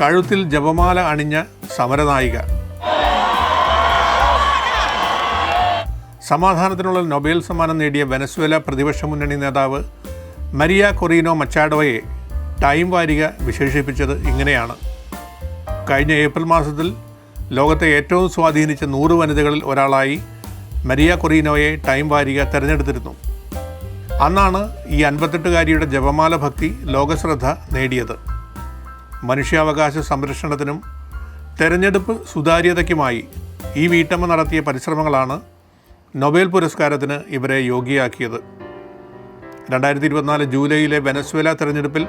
കഴുത്തിൽ ജപമാല അണിഞ്ഞ സമരനായിക. സമാധാനത്തിനുള്ള നൊബേൽ സമ്മാനം നേടിയ വെനസ്വേല പ്രതിപക്ഷ മുന്നണി നേതാവ് മരിയ കൊറീനോ മച്ചാഡോയെ ടൈം വാരിക വിശേഷിപ്പിച്ചത് ഇങ്ങനെയാണ്. കഴിഞ്ഞ ഏപ്രിൽ മാസത്തിൽ ലോകത്തെ ഏറ്റവും സ്വാധീനിച്ച നൂറ് വനിതകളിൽ ഒരാളായി മരിയ കൊറീനോയെ ടൈം വാരിക തിരഞ്ഞെടുത്തിരുന്നു. അന്നാണ് ഈ അൻപത്തെട്ടുകാരിയുടെ ജപമാല ഭക്തി ലോകശ്രദ്ധ നേടിയത്. മനുഷ്യാവകാശ സംരക്ഷണത്തിനും തെരഞ്ഞെടുപ്പ് സുതാര്യതയ്ക്കുമായി ഈ വീട്ടമ്മ നടത്തിയ പരിശ്രമങ്ങളാണ് നൊബേൽ പുരസ്കാരത്തിന് ഇവരെ യോഗ്യയാക്കിയത്. രണ്ടായിരത്തി ഇരുപത്തിനാല് ജൂലൈയിലെ വെനസ്വേല തെരഞ്ഞെടുപ്പിൽ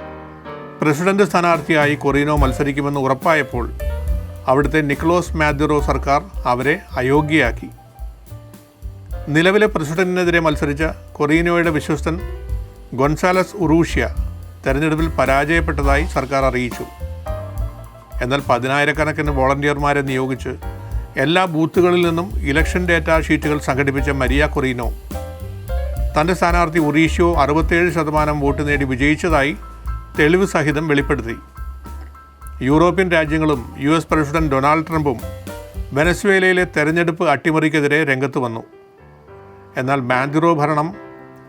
പ്രസിഡന്റ് സ്ഥാനാർത്ഥിയായി കൊറീനോ മത്സരിക്കുമെന്ന് ഉറപ്പായപ്പോൾ അവിടുത്തെ നിക്ലോസ് മാദ്യുറോ സർക്കാർ അവരെ അയോഗ്യയാക്കി. നിലവിലെ പ്രസിഡന്റിനെതിരെ മത്സരിച്ച കൊറീനോയുടെ വിശ്വസ്തൻ ഗൊൻസാലസ് ഉറൂഷ്യ തെരഞ്ഞെടുപ്പിൽ പരാജയപ്പെട്ടതായി സർക്കാർ അറിയിച്ചു. എന്നാൽ പതിനായിരക്കണക്കിന് വോളണ്ടിയർമാരെ നിയോഗിച്ച് എല്ലാ ബൂത്തുകളിൽ നിന്നും ഇലക്ഷൻ ഡേറ്റാ ഷീറ്റുകൾ സംഘടിപ്പിച്ച മരിയ കൊറീനോ. തന്റെ സ്ഥാനാർത്ഥി ഒറീഷ്യോ അറുപത്തേഴ് ശതമാനം വോട്ട് നേടി വിജയിച്ചതായി തെളിവ് സഹിതം വെളിപ്പെടുത്തി. യൂറോപ്യൻ രാജ്യങ്ങളും യു എസ് പ്രസിഡന്റ് ഡൊണാൾഡ് ട്രംപും വെനസ്വേലയിലെ തെരഞ്ഞെടുപ്പ് അട്ടിമറിക്കെതിരെ രംഗത്ത് വന്നു. എന്നാൽ മാൻഡുറോ ഭരണം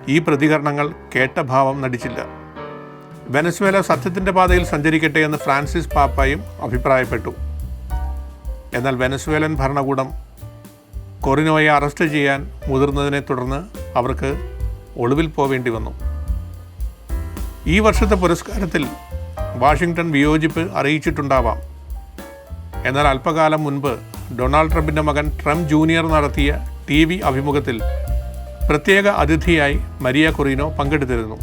ഈ പ്രതികരണങ്ങൾ കേട്ട ഭാവം നടിച്ചില്ല. വെനസ്വേല സത്യത്തിന്റെ പാതയിൽ സഞ്ചരിക്കട്ടെ എന്ന് ഫ്രാൻസിസ് പാപ്പയും അഭിപ്രായപ്പെട്ടു. എന്നാൽ വെനസ്വേലൻ ഭരണകൂടം കൊറിനോയെ അറസ്റ്റ് ചെയ്യാൻ മുതിർന്നതിനെ തുടർന്ന് അവർക്ക് ഒളിവിൽ പോവേണ്ടി വന്നു. ഈ വർഷത്തെ പുരസ്കാരത്തിൽ വാഷിങ്ടൺ വിയോജിപ്പ് അറിയിച്ചിട്ടുണ്ടാവാം. എന്നാൽ അല്പകാലം മുൻപ് ഡൊണാൾഡ് ട്രംപിന്റെ മകൻ ട്രംപ് ജൂനിയർ നടത്തിയ ടി വി അഭിമുഖത്തിൽ പ്രത്യേക അതിഥിയായി മരിയ കൊറീനോ പങ്കെടുത്തിരുന്നു.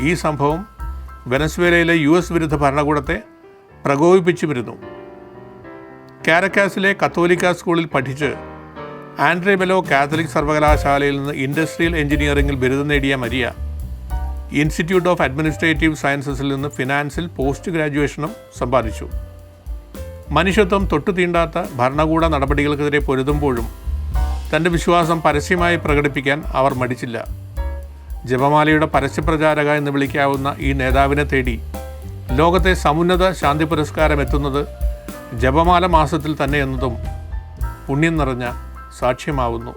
ഈ സംഭവം വെനസ്വേലയിലെ യു എസ് വിരുദ്ധ ഭരണകൂടത്തെ പ്രകോപിപ്പിച്ചു വരുന്നു കാരക്കാസിലെ കത്തോലിക്ക സ്കൂളിൽ പഠിച്ച് ആൻഡ്രേ ബെലോ കാത്തലിക് സർവകലാശാലയിൽ നിന്ന് ഇൻഡസ്ട്രിയൽ എഞ്ചിനീയറിംഗിൽ ബിരുദം നേടിയ മരിയ ഇൻസ്റ്റിറ്റ്യൂട്ട് ഓഫ് അഡ്മിനിസ്ട്രേറ്റീവ് സയൻസസിൽ നിന്ന് ഫിനാൻസിൽ പോസ്റ്റ് ഗ്രാജുവേഷനും സമ്പാദിച്ചു. മനുഷ്യത്വം തൊട്ടു തീണ്ടാത്ത ഭരണകൂട നടപടികൾക്കെതിരെ പൊരുതുമ്പോഴും തന്റെ വിശ്വാസം പരസ്യമായി പ്രകടിപ്പിക്കാൻ അവർ മടിച്ചില്ല. ജപമാലയുടെ പരസ്യപ്രചാരക എന്ന് വിളിക്കാവുന്ന ഈ നേതാവിനെ തേടി ലോകത്തെ സമുന്നത ശാന്തി പുരസ്കാരം എത്തുന്നത് ജപമാല മാസത്തിൽ തന്നെ എന്നതും പുണ്യം നിറഞ്ഞ സാക്ഷ്യമാവുന്നു.